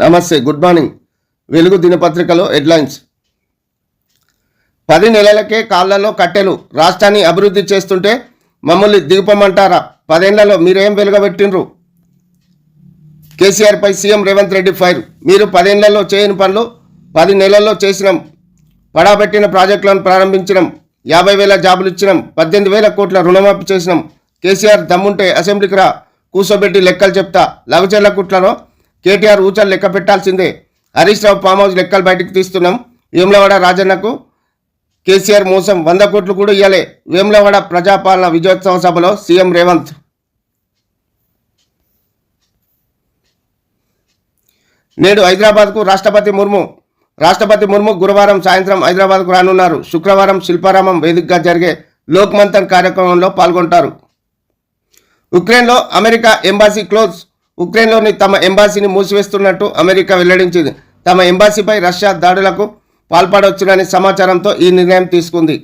నమస్తే good morning. వెలుగు దినపత్రికలో హెడ్లైన్స్. పది నెలలకే కాళ్ళలో కట్టెలు రాష్ట్రాన్ని అభివృద్ధి చేస్తుంటే మమ్మల్ని దిగుపమంటారా? పదేళ్ళలో మీరేం వెలుగబెట్టిండ్రు? కేసీఆర్పై సీఎం రేవంత్ రెడ్డి ఫైర్. మీరు పదేళ్ళలో చేయని పనులు పది నెలల్లో చేసినాం. పడాబెట్టిన ప్రాజెక్టులను ప్రారంభించినాం. యాభై వేల జాబులు ఇచ్చినాం. పద్దెనిమిది వేల కోట్ల రుణమాఫీ చేసినాం. కేసీఆర్ దమ్ముంటే అసెంబ్లీకి రా కూర్చోబెట్టి లెక్కలు చెప్తా. లవచెర్ల కుట్లలో కేటీఆర్ ఊచలు లెక్క పెట్టాల్సిందే. హరీష్ రావు ఫామ్ హౌస్ లెక్కలు బయటకు తీస్తున్నాం. వేములవాడ రాజన్నకు కేసీఆర్ మోసం వంద కోట్లు కూడా ఇవ్వలే వేములవాడ ప్రజాపాలన విజయోత్సవ సభలో సీఎం రేవంత్. నేడు హైదరాబాద్కు రాష్ట్రపతి ముర్ము. రాష్ట్రపతి ముర్ము గురువారం సాయంత్రం హైదరాబాద్కు రానున్నారు. శుక్రవారం శిల్పారామం వేదికగా జరిగే లోక్ మంథన్ కార్యక్రమంలో పాల్గొంటారు. ఉక్రెయిన్లో అమెరికా ఎంబాసీ క్లోజ్ ఉక్రెయిన్లోని తమ ఎంబాసీని మూసివేస్తున్నట్టు అమెరికా వెల్లడించింది. తమ ఎంబాసీపై రష్యా దాడులకు పాల్పడవచ్చునని సమాచారంతో ఈ నిర్ణయం తీసుకుంది.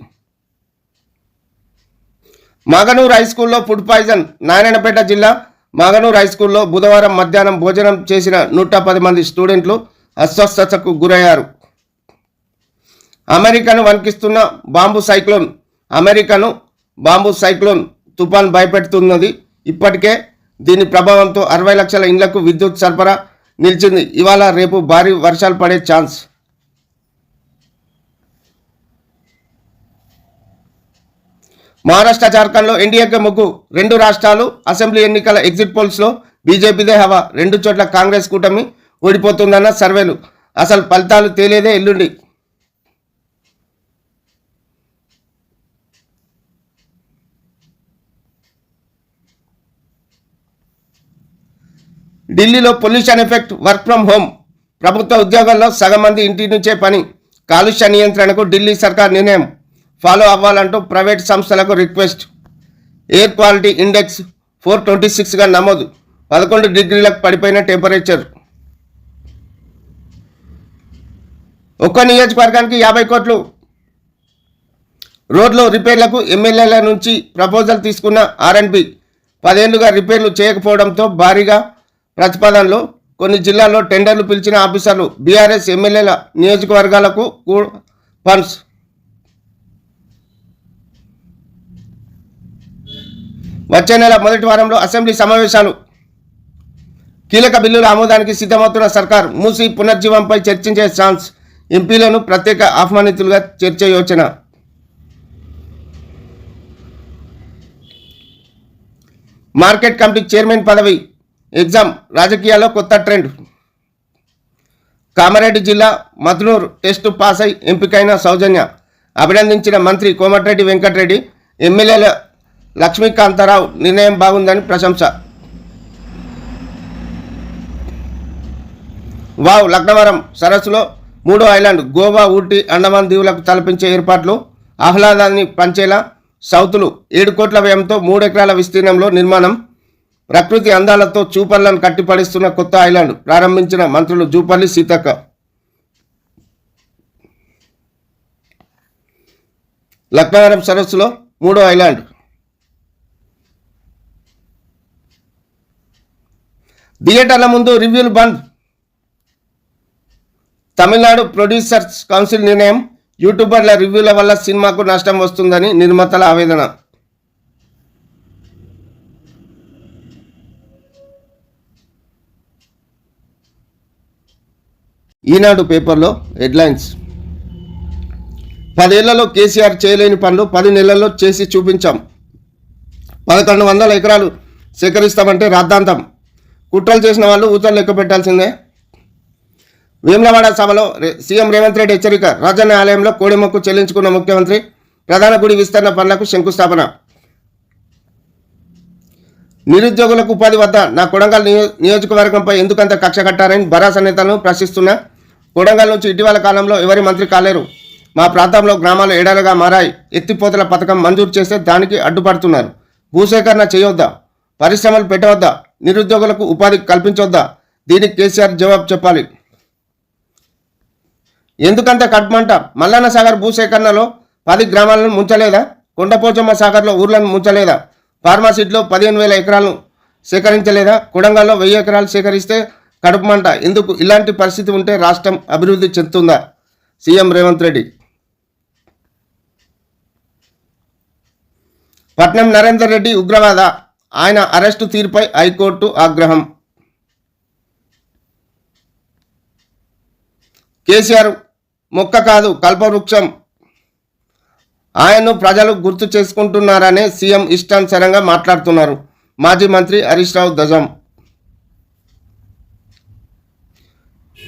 మాగనూర్ హై స్కూల్లో ఫుడ్ పాయిజన్ నారాయణపేట జిల్లా మాగనూర్ హై స్కూల్లో బుధవారం మధ్యాహ్నం భోజనం చేసిన నూట పది మంది స్టూడెంట్లు అస్వస్థతకు గురయ్యారు. అమెరికాను వణికిస్తున్న బాంబు సైక్లోన్ అమెరికాను బాంబు సైక్లోన్ తుఫాన్ భయపెడుతున్నది ఇప్పటికే దీని ప్రభావంతో అరవై లక్షల ఇండ్లకు విద్యుత్ సరఫరా నిలిచింది. ఇవాళ రేపు భారీ వర్షాలు పడే ఛాన్స్. మహారాష్ట్ర జార్ఖండ్లో ఎన్డీఏకే ముగ్గు. రెండు రాష్ట్రాలు అసెంబ్లీ ఎన్నికల ఎగ్జిట్ పోల్స్లో బీజేపీదే హవా. రెండు చోట్ల కాంగ్రెస్ కూటమి ఓడిపోతుందన్న సర్వేలు. అసలు ఫలితాలు తేలేదే ఎల్లుండి. ఢిల్లీలో pollution effect work from home. ప్రభుత్వ ఉద్యోగాల్లో సగం మంది ఇంటి నుంచే పని కాలుష్య నియంత్రణకు ఢిల్లీ సర్కార్ నిర్ణయం. ఫాలో అవ్వాలంటూ ప్రైవేట్ సంస్థలకు request. Air quality index four twenty సిక్స్గా నమోదు. పదకొండు డిగ్రీలకు పడిపోయిన టెంపరేచర్. ఒక్క నియోజకవర్గానికి యాభై కోట్లు. రోడ్లు రిపేర్లకు ఎమ్మెల్యేల నుంచి ప్రపోజల్ తీసుకున్న ఆర్ఎండ్బి పదేళ్ళుగా రిపేర్లు చేయకపోవడంతో భారీగా ప్రతిపాదనలు కొన్ని జిల్లాల్లో టెండర్లు పిలిచిన ఆఫీసర్లు బీఆర్ఎస్ ఎమ్మెల్యేల నియోజకవర్గాలకు కూ- ఫండ్స్. వచ్చే నెల మొదటి వారంలో అసెంబ్లీ సమావేశాలు. కీలక బిల్లుల ఆమోదానికి సిద్ధమవుతున్న సర్కార్ మూసి పునర్జీవంపై చర్చించే ఛాన్స్. ఎంపీలను ప్రత్యేక ఆహ్వానితులుగా చర్చ యోచన. మార్కెట్ కమిటీ చైర్మన్ పదవి ఎగ్జామ్ రాజకీయాల్లో కొత్త ట్రెండ్. కామారెడ్డి జిల్లా మధునూర్ టెస్టు పాస్ అయి ఎంపికైన సౌజన్య అభినందించిన మంత్రి కోమటిరెడ్డి వెంకటరెడ్డి ఎమ్మెల్యేల లక్ష్మీకాంతారావు నిర్ణయం బాగుందని ప్రశంస. వావ్ లక్నవరం సరస్సులో మూడో ఐలాండ్ గోవా ఊటీ అండమాన్ దీవులకు తలపించే ఏర్పాట్లు ఆహ్లాదాన్ని పంచేలా సౌతులు ఏడు కోట్ల వ్యయంతో మూడు ఎకరాల విస్తీర్ణంలో నిర్మాణం ప్రకృతి అందాలతో చూపర్లను కట్టిపడిస్తున్న కొత్త ఐలాండ్ ప్రారంభించిన మంత్రులు జూపల్లి సీతక్క. లక్నవరం సరస్సులో మూడో ఐలాండ్. థియేటర్ల ముందు రివ్యూలు బంద్. తమిళనాడు ప్రొడ్యూసర్స్ కౌన్సిల్ నిర్ణయం యూట్యూబర్ల రివ్యూల వల్ల సినిమాకు నష్టం వస్తుందని నిర్మాతల ఆవేదన. ఈనాడు పేపర్లో హెడ్లైన్స్ పదేళ్ళలో కేసీఆర్ చేయలేని పనులు పది నెలల్లో చేసి చూపించాం. పదకొండు వందల ఎకరాలు సేకరిస్తామంటే రాద్ధాంతం. కుట్రలు చేసిన వాళ్ళు ఊతలు లెక్క పెట్టాల్సిందే. వేములవాడ సభలో సీఎం రేవంత్ రెడ్డి హెచ్చరిక రాజన్న ఆలయంలో కోడిమొక్కు చెల్లించుకున్న ముఖ్యమంత్రి ప్రధాన గుడి విస్తరణ పనులకు శంకుస్థాపన. నిరుద్యోగులకు ఉపాధి వద్ద నా కొడంగల్ నియో నియోజకవర్గంపై ఎందుకంత కక్ష కట్టారని భరాస నేతలను ప్రశ్నిస్తున్న. కొడంగల్ నుంచి ఇటీవల కాలంలో ఎవరి మంత్రి కాలేరు. మా ప్రాంతంలో గ్రామాలు ఏడాలుగా మారాయి. ఎత్తిపోతల పథకం మంజూరు చేస్తే దానికి అడ్డుపడుతున్నారు. భూసేకరణ చేయొద్దా? పరిశ్రమలు పెట్టవద్దా? నిరుద్యోగులకు ఉపాధి కల్పించొద్దా? దీనికి కేసీఆర్ జవాబు చెప్పాలి. ఎందుకంత కట్మంట మల్లన్న సాగర్ భూసేకరణలో పది గ్రామాలను ముంచలేదా? కొండపోచమ్మ సాగర్లో ఊర్లను ముంచలేదా? ఫార్మాసిటీలో పదిహేను వేల ఎకరాలను సేకరించలేదా? కొడంగల్లో వెయ్యి ఎకరాలు సేకరిస్తే కడుపు మంట. ఎందుకు? ఇలాంటి పరిస్థితి ఉంటే రాష్ట్రం అభివృద్ధి చెందుతుందా? సీఎం రేవంత్ రెడ్డి. పట్నం నరేందర్ రెడ్డి ఉగ్రవాద. ఆయన అరెస్టు తీరుపై హైకోర్టు ఆగ్రహం. కేసీఆర్ మొక్క కాదు కల్పవృక్షం. ఆయన్ను ప్రజలు గుర్తు చేసుకుంటున్నారనే సీఎం ఇష్టానుసారంగా మాట్లాడుతున్నారు. మాజీ మంత్రి హరీష్ రావు దజం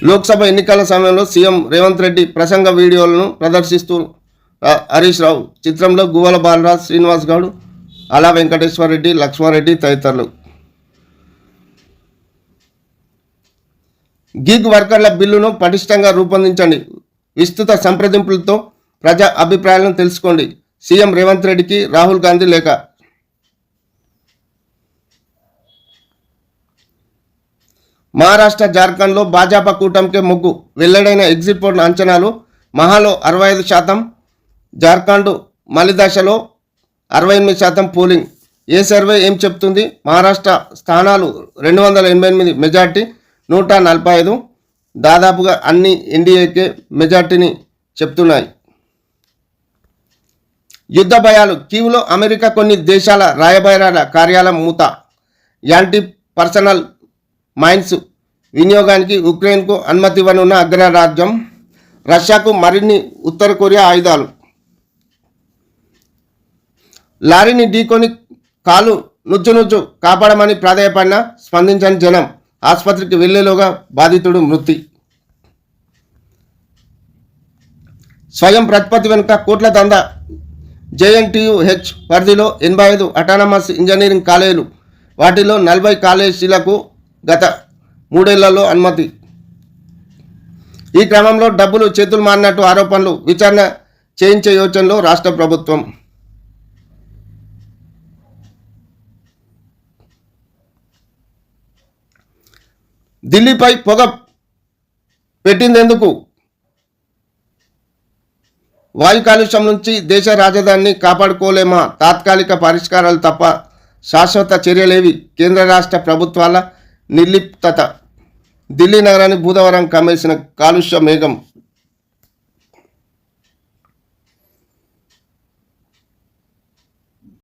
లోక్సభ ఎన్నికల సమయంలో సీఎం రేవంత్ రెడ్డి ప్రసంగ వీడియోలను ప్రదర్శిస్తూ హరీష్ రావు చిత్రంలో గువ్వల బాలరాజ్ శ్రీనివాస్ గౌడ్ అలా వెంకటేశ్వర రెడ్డి లక్ష్మారెడ్డి తదితరులు. గిగ్ వర్కర్ల బిల్లును పటిష్టంగా రూపొందించండి. విస్తృత సంప్రదింపులతో ప్రజా అభిప్రాయాలను తెలుసుకోండి. సీఎం రేవంత్ రెడ్డికి రాహుల్ గాంధీ లేఖ. మహారాష్ట్ర జార్ఖండ్లో భాజపా కూటమికే మొగ్గు. వెల్లడైన ఎగ్జిట్ పోల్ అంచనాలు మహాలో అరవై ఐదు శాతం జార్ఖండ్ మలిదశలో అరవై ఎనిమిది శాతం పోలింగ్. ఏ సర్వే ఏం చెప్తుంది? మహారాష్ట్ర స్థానాలు రెండు వందల ఎనభై ఎనిమిది మెజార్టీ నూట నలభై ఐదు దాదాపుగా అన్ని ఎన్డీఏకే మెజార్టీని చెప్తున్నాయి. యుద్ధ భయాలు కీవ్లో అమెరికా కొన్ని దేశాల రాయబారాల కార్యాలయం మూత. యాంటీ పర్సనల్ మైన్స్ వినియోగానికి ఉక్రెయిన్కు అనుమతి ఇవ్వనున్న అగ్రరాజ్యం రష్యాకు మరిన్ని ఉత్తర కొరియా ఆయుధాలు. లారీని ఢీకొని కాలు నుచ్చు నుచ్చు కాపాడమని ప్రాధాయపడిన స్పందించని జనం ఆసుపత్రికి వెళ్ళేలోగా బాధితుడు మృతి. స్వయం ప్రతిపత్తి వెనుక కోట్ల దంద. జేఎన్టీయుహెచ్ పరిధిలో ఎనభై ఐదు అటానమస్ ఇంజనీరింగ్ కాలేజీలు. వాటిలో నలభై కాలేజీలకు గత మూడేళ్ళలో అనుమతి. ఈ క్రమంలో డబ్బులు చేతులు మారినట్టు ఆరోపణలు విచారణ చేయించే యోచనలో రాష్ట్ర ప్రభుత్వం. ఢిల్లీపై పొగ పెట్టిందెందుకు? వాయు కాలుష్యం నుంచి దేశ రాజధానిని కాపాడుకోలేమా? తాత్కాలిక పరిష్కారాలు తప్ప శాశ్వత చర్యలేవి కేంద్ర రాష్ట్ర ప్రభుత్వాల నిర్లిప్తత ఢిల్లీ నగరాన్ని బుధవారం కమ్మేసిన కాలుష్య మేఘం.